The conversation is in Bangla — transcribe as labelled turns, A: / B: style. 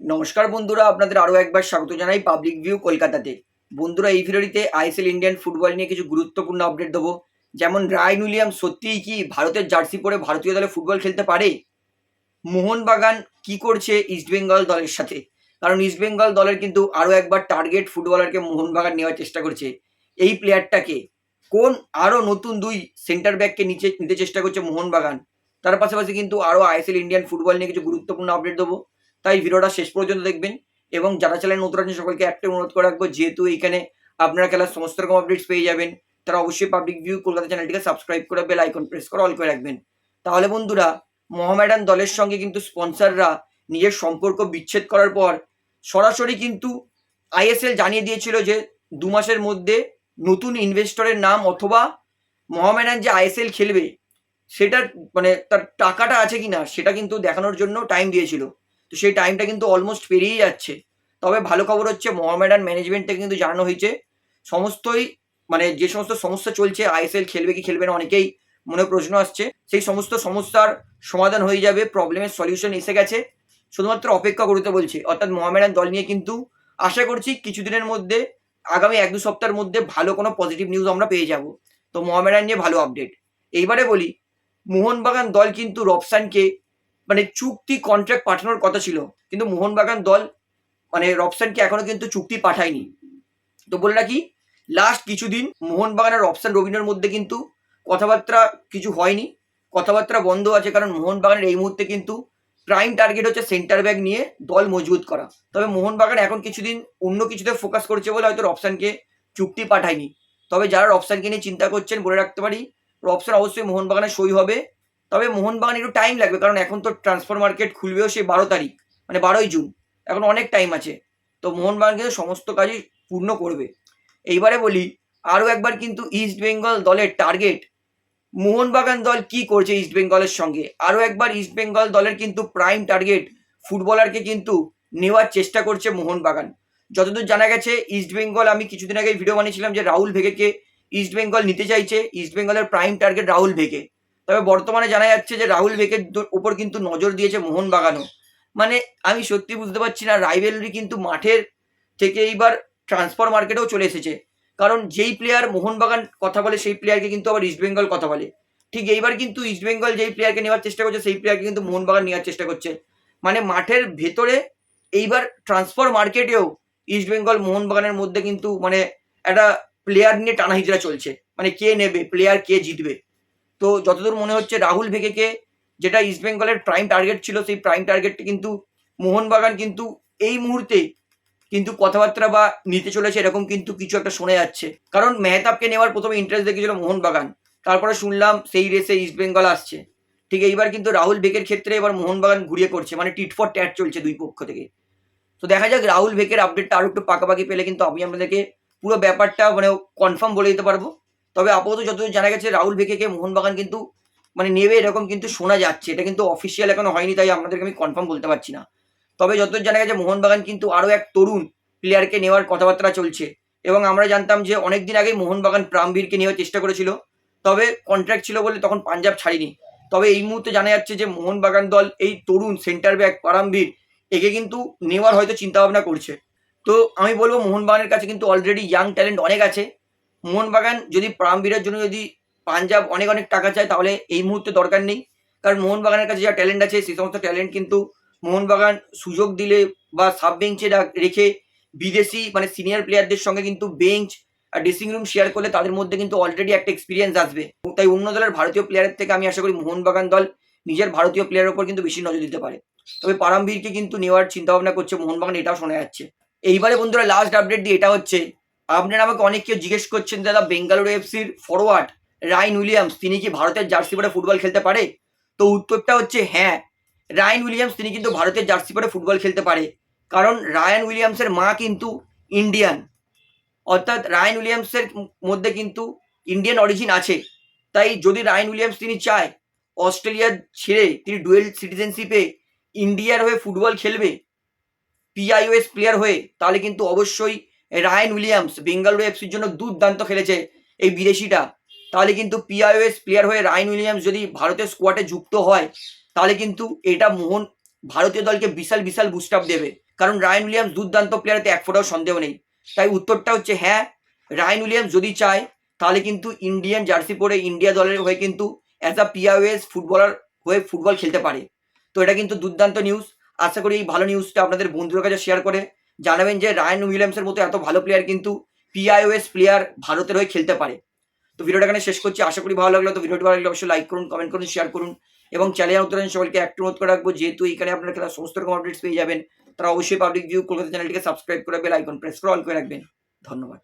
A: নমস্কার বন্ধুরা, আপনাদের আরও একবার স্বাগত জানাই পাবলিক ভিউ কলকাতাতে। বন্ধুরা, এই ভিডিওটিতে আইএসএল ইন্ডিয়ান ফুটবল নিয়ে কিছু গুরুত্বপূর্ণ আপডেট দেবো। যেমন রায়ন উইলিয়াম সত্যিই কি ভারতের জার্সি পরে ভারতীয় দলে ফুটবল খেলতে পারে? মোহনবাগান কি করছে ইস্টবেঙ্গল দলের সাথে? কারণ ইস্টবেঙ্গল দলের কিন্তু আরও একবার টার্গেট ফুটবলারকে মোহনবাগান নেওয়ার চেষ্টা করছে। এই প্লেয়ারটাকে কোন আরও নতুন দুই সেন্টার ব্যাককে নিচে, নিতে চেষ্টা করছে মোহনবাগান? তার পাশাপাশি কিন্তু আরও আইএসএল ইন্ডিয়ান ফুটবল নিয়ে কিছু গুরুত্বপূর্ণ আপডেট দেবো। তাই ভিডিওটা শেষ পর্যন্ত দেখবেন এবং যারা চ্যানেল নতুন আছেন সকলকে একটা অনুরোধ করে রাখব, যেহেতু এখানে আপনারা খেলার সমস্ত রকম আপডেটস পেয়ে যাবেন, তারা অবশ্যই পাবলিক ভিউ কলকাতা চ্যানেলটিকে সাবস্ক্রাইব করে বেল আইকন প্রেস করে অল করে রাখবেন। তাহলে বন্ধুরা, মোহামেডান দলের সঙ্গে কিন্তু স্পন্সররা নিজের সম্পর্ক বিচ্ছেদ করার পর সরাসরি কিন্তু আইএসএল জানিয়ে দিয়েছিল যে দু মাসের মধ্যে নতুন ইনভেস্টরের নাম অথবা মোহামেডান যে আইএসএল খেলবে, সেটার মানে তার টাকাটা আছে কিনা, সেটা কিন্তু দেখানোর জন্য টাইম দিয়েছিল। তো সেই টাইমটা কিন্তু অলমোস্ট পেরিয়ে যাচ্ছে। তবে ভালো খবর হচ্ছে মোহামেডান ম্যানেজমেন্ট থেকে কিন্তু জানানো হয়েছে, সমস্তই মানে যে সমস্ত সমস্যা চলছে আইএসএল খেলবে কি খেলবে না অনেকেই মনে প্রশ্ন আসছে, সেই সমস্ত সমস্যার সমাধান হয়ে যাবে প্রবলেমের সলিউশন এসে গেছে। শুধুমাত্র অপেক্ষা করতে বলছে, অর্থাৎ মোহামেডান দল নিয়ে কিন্তু আশা করছি কিছুদিনের মধ্যে, আগামী এক দু সপ্তাহের মধ্যে ভালো কোনো পজিটিভ নিউজ আমরা পেয়ে যাব। তো মোহামেডান নিয়ে ভালো আপডেট এইবারে বলি, মোহনবাগান দল কিন্তু রবসানকে মানে চুক্তি কন্ট্রাক্ট পাঠানোর কথা ছিল। কিন্তু মোহনবাগান দল মানে রবসানকে এখনও কিন্তু চুক্তি পাঠায়নি। তো বলে রাখি লাস্ট কিছুদিন মোহনবাগান আর রবসান রবিনের মধ্যে কিন্তু কথাবার্তা কিছু হয়নি। কথাবার্তা বন্ধ আছে কারণ মোহনবাগানের এই মুহূর্তে কিন্তু প্রাইম টার্গেট হচ্ছে সেন্টার ব্যাগ নিয়ে দল মজবুত করা। তবে মোহনবাগান এখন কিছুদিন অন্য কিছুতে ফোকাস করছে বলে হয়তো রবসানকে চুক্তি পাঠায়নি। তবে যারা রবসানকে নিয়ে চিন্তা করছেন, বলে রাখতে পারি রবসান অবশ্যই মোহনবাগানে সই হবে। তবে মোহনবাগান একটু টাইম লাগবে, কারণ এখন তো ট্রান্সফার মার্কেট খুলবেও সেই বারো তারিখ মানে বারোই জুন, এখন অনেক টাইম আছে। তো মোহনবাগান কিন্তু সমস্ত কাজই পূর্ণ করবে। এইবারে বলি, আরও একবার কিন্তু ইস্ট বেঙ্গল দলের টার্গেট মোহনবাগান দল কি করছে ইস্ট বেঙ্গলের সঙ্গে? আরও একবার ইস্ট বেঙ্গল দলের কিন্তু প্রাইম টার্গেট ফুটবলারকে কিন্তু নেওয়ার চেষ্টা করছে মোহনবাগান। যতদূর জানা গেছে ইস্ট বেঙ্গল আমি কিছুদিন আগে ভিডিও বানিয়েছিলাম যে রাহুল ভেগেকে ইস্ট বেঙ্গল নিতে চাইছে ইস্ট বেঙ্গলের প্রাইম টার্গেট রাহুল ভেগে। তবে বর্তমানে জানা যাচ্ছে যে রাহুল বেকের উপর কিন্তু নজর দিয়েছে মোহনবাগানও মানে আমি সত্যি বুঝতে পারছি না রাইভেলরি কিন্তু মাঠের থেকে এইবার ট্রান্সফার মার্কেটেও চলে এসেছে। কারণ যেই প্লেয়ার মোহনবাগান কথা বলে, সেই প্লেয়ারকে কিন্তু আবার ইস্টবেঙ্গল কথা বলে। ঠিক এইবার কিন্তু ইস্টবেঙ্গল যেই প্লেয়ারকে নেওয়ার চেষ্টা করছে, সেই প্লেয়ারকে কিন্তু মোহনবাগান নেওয়ার চেষ্টা করছে। মানে মাঠের ভেতরে এইবার ট্রান্সফার মার্কেটেও ইস্টবেঙ্গল মোহনবাগানের মধ্যে কিন্তু মানে একটা প্লেয়ার নিয়ে টানাহিজড়া চলছে। মানে কে নেবে প্লেয়ার কে জিতবে। তো যতদূর মনে হচ্ছে রাহুল ভেকেকে যেটা ইস্টবেঙ্গলের প্রাইম টার্গেট ছিল, সেই প্রাইম টার্গেটটি কিন্তু মোহনবাগান কিন্তু এই মুহূর্তে কিন্তু কথাবার্তা বা নিতে চলেছে এরকম কিন্তু কিছু একটা শোনা যাচ্ছে। কারণ মেহতাবকে নেওয়ার প্রথমে ইন্টারেস্ট দেখেছিল মোহনবাগান, তারপরে শুনলাম সেই রেসে ইস্টবেঙ্গল আসছে। ঠিক এইবার কিন্তু রাহুল বেকের ক্ষেত্রে এবার মোহনবাগান ঘুরিয়ে করছে মানে টিট ফর ট্যাট চলছে দুই পক্ষ থেকে। তো দেখা যাক রাহুল বেকের আপডেটটা আরও একটু পাকাপাকি পেলে কিন্তু আমি আপনাদেরকে পুরো ব্যাপারটা মানে কনফার্ম বলে দিতে পারব। তবে আপাতত যতদূর জানা গেছে, রাহুল ভেকেকে মোহনবাগান কিন্তু মানে নেবে এরকম কিন্তু শোনা যাচ্ছে। এটা কিন্তু অফিসিয়াল এখনও হয়নি, তাই আপনাদেরকে আমি কনফার্ম বলতে পারছি না। তবে যতদূর জানা গেছে, মোহনবাগান কিন্তু আরও এক তরুণ প্লেয়ারকে নেওয়ার কথাবার্তা চলছে। এবং আমরা জানতাম যে অনেক দিন আগেই মোহনবাগান প্রামবীরকে নেওয়ার চেষ্টা করেছিল। তবে কন্ট্রাক্ট ছিল বলে তখন পাঞ্জাব ছাড়িনি। তবে এই মুহূর্তে জানা যাচ্ছে যে মোহনবাগান দল এই তরুণ সেন্টার ব্যাক পারামবীর একে কিন্তু নেওয়ার হয়তো চিন্তাভাবনা করছে। তো আমি বলব, মোহনবাগানের কাছে কিন্তু অলরেডি ইয়াং ট্যালেন্ট অনেক আছে। মোহনবাগান যদি প্রামবীরের জন্য যদি পাঞ্জাব অনেক অনেক টাকা চায়, তাহলে এই মুহূর্তে দরকার নেই। কারণ মোহনবাগানের কাছে যা ট্যালেন্ট আছে সেই সমস্ত ট্যালেন্ট কিন্তু মোহনবাগান সুযোগ দিলে বা সাব বেঞ্চে রেখে বিদেশি মানে সিনিয়র প্লেয়ারদের সঙ্গে কিন্তু বেঞ্চ আর ড্রেসিং রুম শেয়ার করলে তাদের মধ্যে কিন্তু অলরেডি একটা এক্সপিরিয়েন্স আসবে। তাই অন্য দলের ভারতীয় প্লেয়ারের থেকে আমি আশা করি মোহনবাগান দল নিজের ভারতীয় প্লেয়ারের উপর কিন্তু বেশি নজর দিতে পারে। তবে পারামবীরকে কিন্তু নেওয়ার চিন্তাভাবনা করছে মোহনবাগান, এটাও শোনা যাচ্ছে। এইবারে বন্ধুরা লাস্ট আপডেট দিয়ে এটা হচ্ছে আপনারা আমাকে অনেক কেউ জিজ্ঞেস করছেন, দাদা, বেঙ্গালুরু এফসির ফরওয়ার্ড রাইন উইলিয়ামস, তিনি কি ভারতের জার্সি পরে ফুটবল খেলতে পারে? তো উত্তরটা হচ্ছে হ্যাঁ রায়ন উইলিয়ামস, তিনি কিন্তু ভারতের জার্সি পরে ফুটবল খেলতে পারে। কারণ রায়ান উইলিয়ামসের মা কিন্তু ইন্ডিয়ান। অর্থাৎ রায়ান উইলিয়ামসের মধ্যে কিন্তু ইন্ডিয়ান অরিজিন আছে। তাই যদি রায়ান উইলিয়ামস তিনি চায়, অস্ট্রেলিয়া ছেড়ে তিনি ডুয়েল সিটিজেনশিপে ইন্ডিয়ার হয়ে ফুটবল খেলবে পিআইওএস প্লেয়ার হয়ে, তাহলে কিন্তু অবশ্যই রায়ান উইলিয়ামস বেঙ্গালুরু এফসির জন্য দুর্দান্ত খেলেছে এই বিদেশিটা। তাহলে কিন্তু পিআইওএস প্লেয়ার হয়ে রায়ান উইলিয়ামস যদি ভারতের স্কোয়াডে যুক্ত হয়, তাহলে কিন্তু এটা মোহন ভারতীয় দলকে বিশাল বিশাল বুস্ট আপ দেবে। কারণ রায়ন উইলিয়ামস দুর্দান্ত প্লেয়ারতে এক ফোটাও সন্দেহ নেই। তাই উত্তরটা হচ্ছে হ্যাঁ রায়ন উইলিয়ামস যদি চায়, তাহলে কিন্তু ইন্ডিয়ান জার্সি পরে ইন্ডিয়া দলের হয়ে কিন্তু অ্যাজ আ পিআইএস ফুটবলার হয়ে ফুটবল খেলতে পারে। তো এটা কিন্তু দুর্দান্ত নিউজ আশা করি এই ভালো নিউজটা আপনাদের বন্ধুদের কাছে শেয়ার করে জানাবেন যে রায়ন উইলিয়ামসের মতো এত ভালো প্লেয়ার কিন্তু পিআইওএস প্লেয়ার ভারতের হয়ে খেলতে পারে। তো ভিডিওটা এখানে শেষ করছি, আশা করি ভালো লাগল। তো ভিডিওটি ভালো লাগলে অবশ্যই লাইক করুন কমেন্ট করুন শেয়ার করুন। এবং চ্যানেল উত্তরাঞ্চল সবাইকে একটু অনুরোধ করে রাখব, যেহেতু এখানে আপনারা খেলা সমস্ত রকম আপডেটস পেয়ে যাবেন, তারা অবশ্যই পাবলিক ভিউ কলকাতা চ্যানেলটিকে সাবস্ক্রাইব করে বেল আইকন প্রেস করে অল করে রাখবেন। ধন্যবাদ।